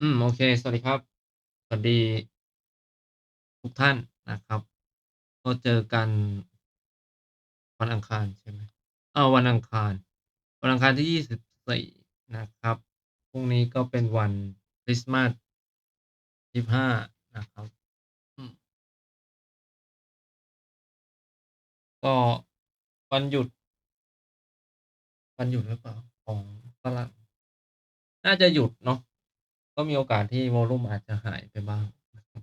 อืม โอเค สวัสดีครับ สวัสดีทุกท่านนะครับ ก็เจอกันวันอังคารใช่ไหม?เออวันอังคาร วันอังคารที่24นะครับ พรุ่งนี้ก็เป็นวันคริสต์มาส25นะครับ ก็วันหยุด วันหยุดหรือเปล่า?ของฝรั่งน่าจะหยุดเนาะ ก็มีโอกาสที่วอลุ่มอาจจะหายไปบ้างนะครับ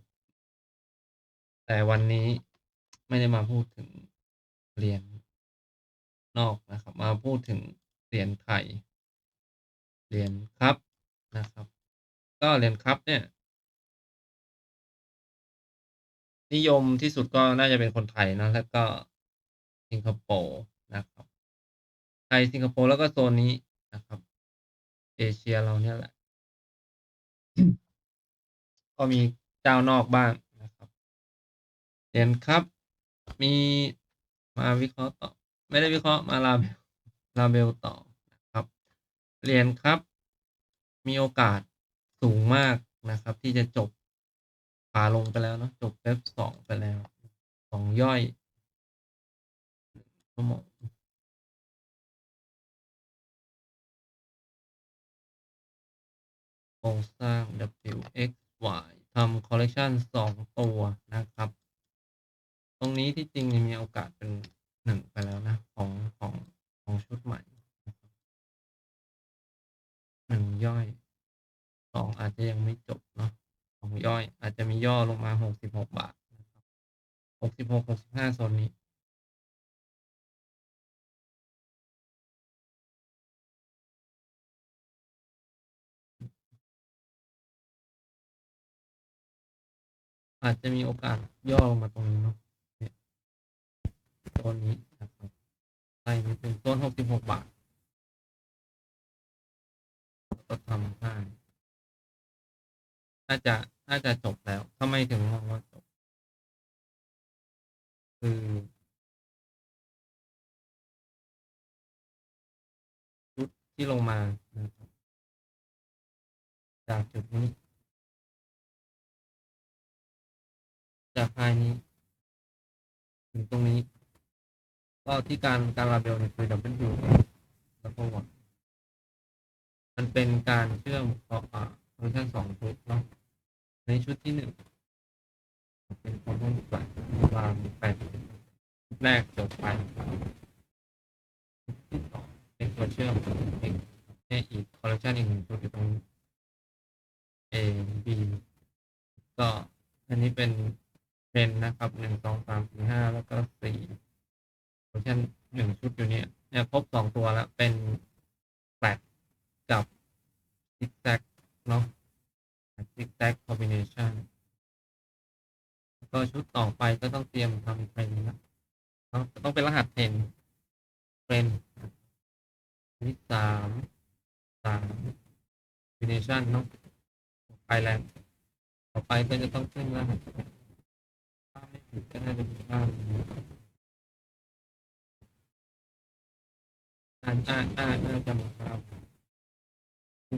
แต่วันนี้ไม่ได้มาพูดถึงเหรียญนอกนะครับ มาพูดถึงเหรียญไทยเหรียญครับนะครับ ก็เหรียญครับเนี่ย นิยมที่สุดก็น่าจะเป็นคนไทยนะแล้วก็สิงคโปร์นะครับ ไทยสิงคโปร์แล้วก็โซนนี้นะครับ เอเชียเราเนี่ยแหละ ก็มีเจ้านอกบ้างนะครับเรียญครับ มีมาวิเคราะห์ต่อ ไม่ได้วิเคราะห์มา Larbell Larbell ต่อนะครับ เรียญครับ มีโอกาสสูงมากนะครับ ที่จะจบขาลงไปแล้วเนาะจบ Wave 2ไปแล้ว2ย่อยชั่วโมงโครงสร้าง W X WXY ทำคอร์เรกชัน2ตัวนะครับ ตรงนี้ที่จริงมีโอกาสเป็น1ไปแล้วนะ ของของของชุดใหม่หนะครับ1ย่อย2องอาจจะยังไม่จบเนาะ2ย่อยอาจจะมีย่อลงมา66บหกบาทนะครับ66-65โซนนี้ อาจจะมีโอกาสย่อลงมาตรงนี้เนาะเนี่ยโซนนี้นะครับไล่นิดหนึ่งโซน66บาทก็ทำได้น่าจะน่าจะจบแล้วทำไมถึงมองว่าจบ?คือชุดที่ลงมานะครับจากจุดนี้ จาก High นี้ ถึงตรงนี้ ก็ที่การการ Larbell เนี่ยคือ W แล้วก็ Y มันเป็นการเชื่อมต่อฟังก์ชัน2ชุดเนาะในชุดที่1เป็น Common 8วาง80ชุดแรกจบไปชุดที่2เป็นตัวเชื่อม X ให้อีกคอร์เรกชันอีก1ชุดอยู่ตรงนี้ A B ก็อันนี้เป็น เป็นนะครับหนึ่งสองสามสี่ห้าแล้วก็สี่โพชันหนึ่งชุดอยู่เนี่ยเนี่ยพบสองตัวแล้วเป็นแปดกับซิกแซกเนาะซิกแซกคอมบิเนชันก็ชุดต่อไปก็ต้องเตรียมทำเป็นนะต้องเป็นรหัสเทนเป็นนิสามสามคอมบิเนชันเนาะไปแล้วต่อไปก็จะต้องขึ้นรหัส ก็น่าจะเป็นด้าน่าน่าน่าน่าจะมาครับ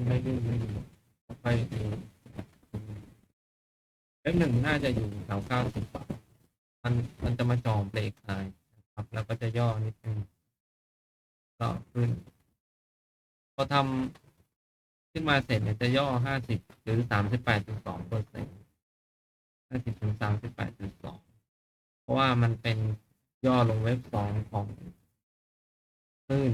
ไม่ขึ้นไม่รู้ต่อไปคือ F1 น่าจะอยู่แถว90บามันมันจะมาจ่อเบรก High นะครับ แล้วก็จะย่อนิดนึงก็ขึ้น พอทำขึ้นมาเสร็จเนี่ยจะย่อ50หรือ38.2% 50-38.2เพรา ราะว่ามันเป็นย่อลง Wave 2ของคลื่น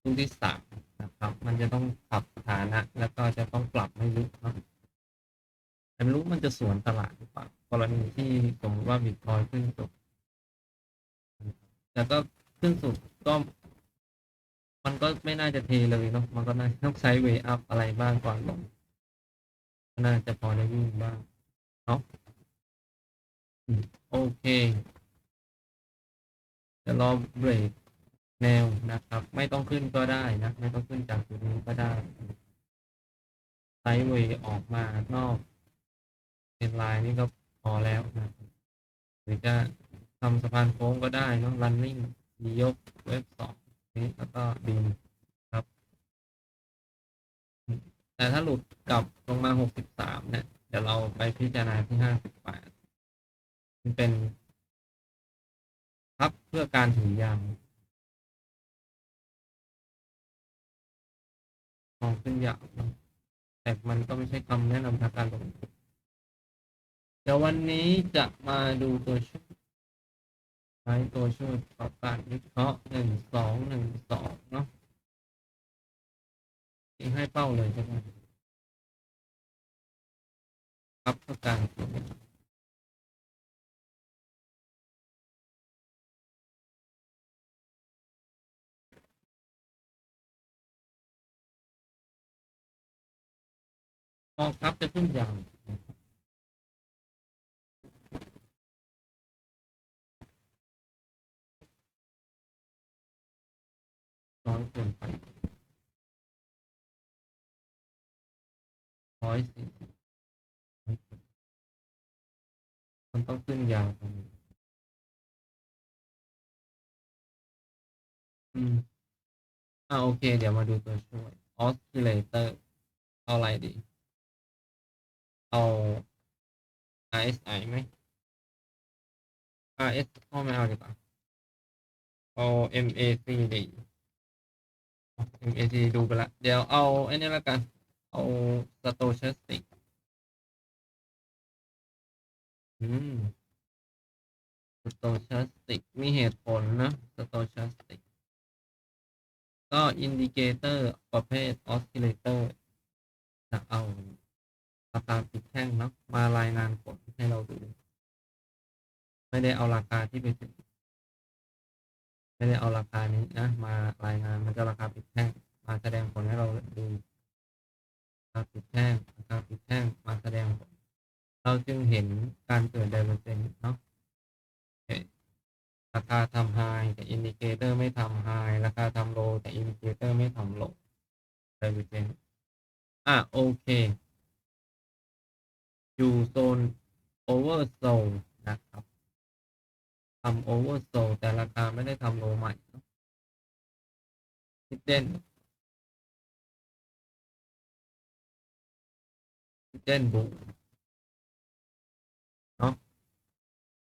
คลื่นที่3นะครับ มันจะต้องปรับสถานะ แล้วก็จะต้องปรับให้ลึกเนาะแต่ไม่รู้มันจะสวนตลาดหรือเปล่ากรณีที่สมมติว่าบิตคอยน์ขึ้นสุดแต่ก็ขึ้นสุดก็มันก็ไม่น่าจะเทเลยเนาะมันก็น่าต้อง Sideways up อะไรบ้างก่อนลงน่าจะพอได้วิ่งบ้างเนาะ โอเคเดี๋ยวรอเบรกแนวนะครับ ไม่ต้องขึ้นก็ได้นะ ไม่ต้องขึ้นจากจุดนี้ก็ได้ Sideways ออกมานอก Trendline นี่ก็พอแล้วนะหรือจะทำสะพานโค้งก็ได้เนาะ Running มียก Wave 2นี้แล้วก็ดึงครับ แต่ถ้าหลุดกลับลงมาหกสิบสามเนี่ย เดี๋ยวเราไปพิจารณาที่ห้าสิบแปด มันเป็นพับเพื่อการถือยาวมองขึ้นยาวแต่มันก็ไม่ใช่คำแนะนำทางการลงเดี๋ยววันนี้จะมาดูตัวช่วยใช้ตัวช่วยประกอบการวิเคราะห์หนึ่งสองหนึ่งสองเนาะทิ้งให้เป้าเลยก็ได้ครับเพื่อการ กองทัพจะขึ้นยาวน้อยเกินไปร้อยสิมันต้องขึ้นยาวตรงนี้อืมอ่าโอเค เดี๋ยวมาดูตัวช่วย oscillator เอาอะไรดี เอา RSI ไหม RS เอไม่เอาดีกว่าเอา MAC ดี MAC ดูไปละ เดี๋ยวเอาไอ้นี่ละกัน เอา stochastic อืม stochastic มีเหตุผลนะ stochastic ก็อินดิเกเตอร์ประเภท oscillator จะเอา ราคาปิดแท่งเนาะมารายงานผลให้เราดู ไม่ได้เอาราคาที่ไปถึง ไม่ได้เอาราคานี้นะมารายงานมันจะราคาปิดแท่งมาแสดงผลให้เราดูราคาปิดแท่งราคาปิดแท่งมาแสดงผลเราจึงเห็นการเกิด divergence เนาะราคาทำไฮแต่อินดิเคเตอร์ไม่ทำไฮราคาทำโลแต่อินดิเคเตอร์ไม่ทำโล divergence อะโอเค อยู่โซน oversold นะครับทำ oversold แต่ราคาไม่ได้ทำโลใหม่เนอะ hidden hidden bull เนาะ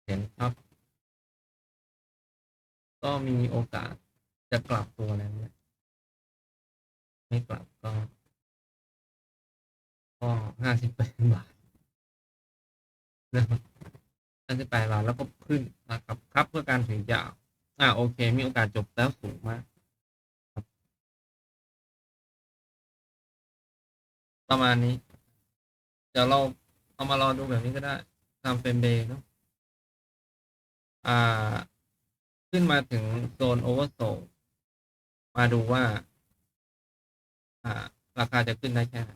เห็นครับ ก็มีโอกาสจะกลับตัวแล้วเนี่ยไม่กลับก็ก็ห้าสิบแปดบาท นะครับห้าสิบแปดบาแล้วก็ขึ้นนะครับครับเพื่อการถือยาวอ่าโอเค มีโอกาสจบแล้วสูงมากครับประมาณนี้ เดี๋ยวเราเอามารอดูแบบนี้ก็ได้ทำเป็นเดย์เนาะอ่า ขึ้นมาถึงโซนโอเวอร์โซมาดูว่า อ่า ราคาจะขึ้นได้แค่ไหน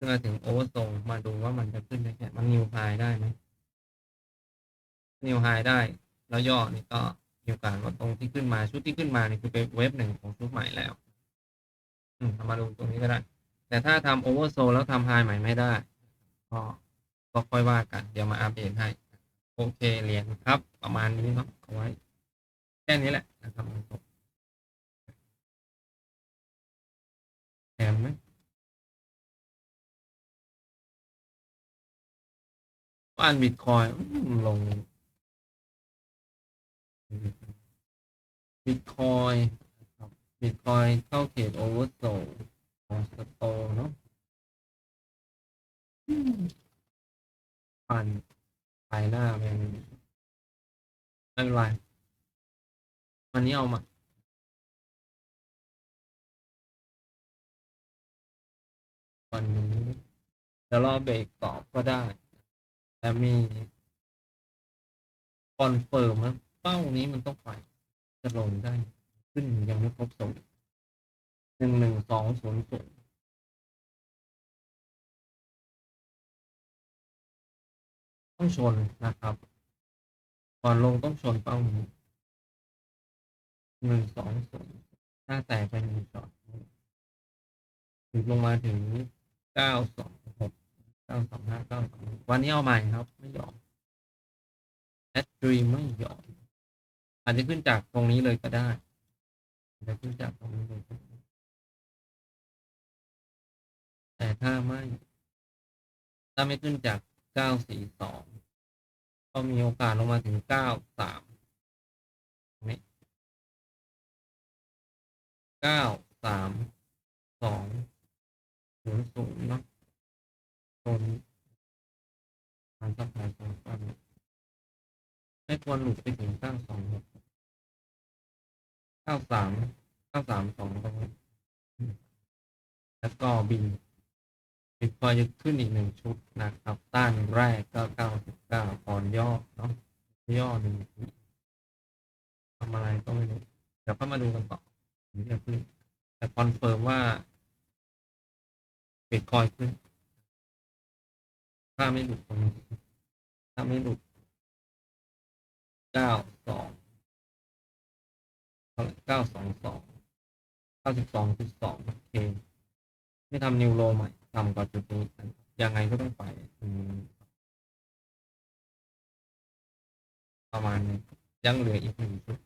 ขึ้นมาถึงโอเวอร์โซมาดูว่ามันจะขึ้นได้แค่มันนิวไฮได้ไหมนิวไฮได้ แล้วย่อนี่ก็มีโอกาสว่าตรงที่ขึ้นมาชุดที่ขึ้นมานี่คือเป็นเวฟหนึ่งของชุดใหม่แล้ว อืมามาดูตรงนี้ก็ได้ แต่ถ้าทำโอเวอร์โซแล้วทำไฮใหม่ไม่ได้ ก็ก็ค่อยว่ากัน เดี๋ยวมาอัปเดตให้ โอเคเรียนครับ ประมาณนี้เนาะเอาไว้ แค่นี้แหละนะครับแถมไหม ว่านบิตคอยลงบิตคอยบิตคอยเข้าเขตโอเวอร์โซของสโตเนาะผ่านปลายหน้าเป็นไม่เป็นไรวันนี้เอามาวันนี้เดี๋ยวรอเบรกตอบก็ได้ แต่มีคอนเฟิร์มนะเป้านี้มันต้องไปจะลงได้ขึ้นยังไม่ครบสูงหนึ่งหนึ่งสองศูนย์ศูนย์ต้องชนนะครับ ก่อนลงต้องชนเป้านี้หนึ่งสองศูนย์ถ้าแตกไปหนึ่งช็อตถึงลงมาถึงเก้าสอง ก้าสองห้าเก้าวันนี้เอาใหม่ครับ ไม่ยอมแอดดรีมไม่ยอมอาจจะขึ้นจากตรงนี้เลยก็ได้อาจจะขึ้นจากตรงนี้เลยแต่ถ้าไม่ ถ้าไม่ขึ้นจากเก้าสี่สองก็มีโอกาสลงมาถึงเก้าสามนี้เก้าสามสองศูนย์ศูนย์เนาะ โซนนี้ทางสัปดาห์สองฟันไม่ควรหลุดไปถึงเก้าสองเก้าสามเก้าสามสองตรงนี้แล้วก็บินบิตคอยจะขึ้นอีกหนึ่งชุดนะครับ ต้านแรกก็เก้าสิบเก้าตอนย่อเนาะย่อหนึ่งทำอะไรก็ไม่รู้เดี๋ยวก็มาดูกันต่อถึงจะขึ้นแต่คอนเฟิร์มว่าบิตคอยขึ้นาไม่หลุดตรงนี้ถ้าไม่หลุดเก้าสองเก้าสองสองเก้าสิบสองจุดสองโอเค ไม่ทำนิวโรใหม่ทำก่อนจุดนี้ยังไงก็ต้องไปประมาณนี้ยังเหลืออีกหนึ่งชุด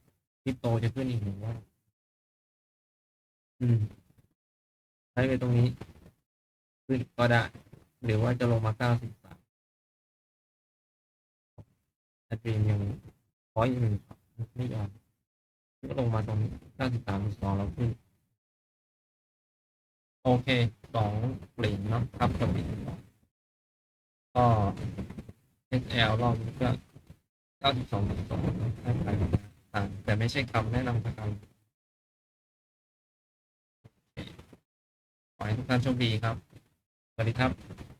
คริปโตจะขึ้นอีกหนึ่งว่าอืมใช้ไปตรงนี้ ขึ้นก็ได้ หรือว่าจะลงมาเก้าสิบสามแต่เตรียังขออีกหนึ่งไม่ยอมก็ลงมาตรงนี้เก้าสิบสามสองแล้วขึ้น โอเคสองเหรียญเนาะครับสวิตก็ XL รอบนี้ก็เก้าสิบสองสองให้ไปต่างแต่ไม่ใช่คำแนะนำประกันขอให้ทุกท่านโชคดีครับ สวัสดีครับ